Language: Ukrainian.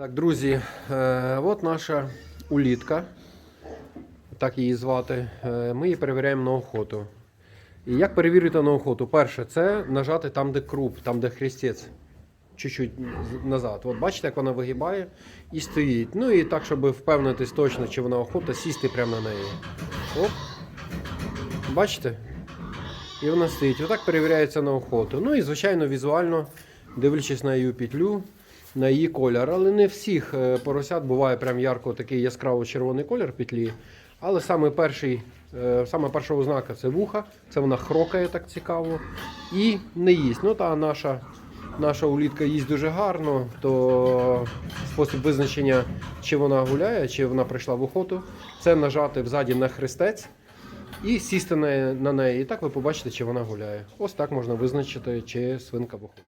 Так, друзі, е, от наша улітка, так її звати. Е, Ми її перевіряємо на охоту. І як перевірити на охоту? Перше, це нажати там, де круп, там, де хрестець. Чуть-чуть назад. От бачите, як вона вигибає і стоїть. Ну і так, щоб впевнитись точно, чи вона охота, сісти прямо на неї. Оп. Бачите? І вона стоїть. Отак перевіряється на охоту. Ну і, звичайно, візуально, дивлячись на її петлю, на її колір. Але не всіх е, поросят буває прям ярко такий яскраво червоний колір петлі. Але саме перший, е, саме перша ознака це вуха, це вона хрокає так цікаво і не їсть. Ну та наша, наша улітка їсть дуже гарно, то спосіб визначення, чи вона гуляє, чи вона прийшла в охоту, це нажати взаді на хрестець і сісти на неї. І так ви побачите, чи вона гуляє. Ось так можна визначити, чи свинка в охоті.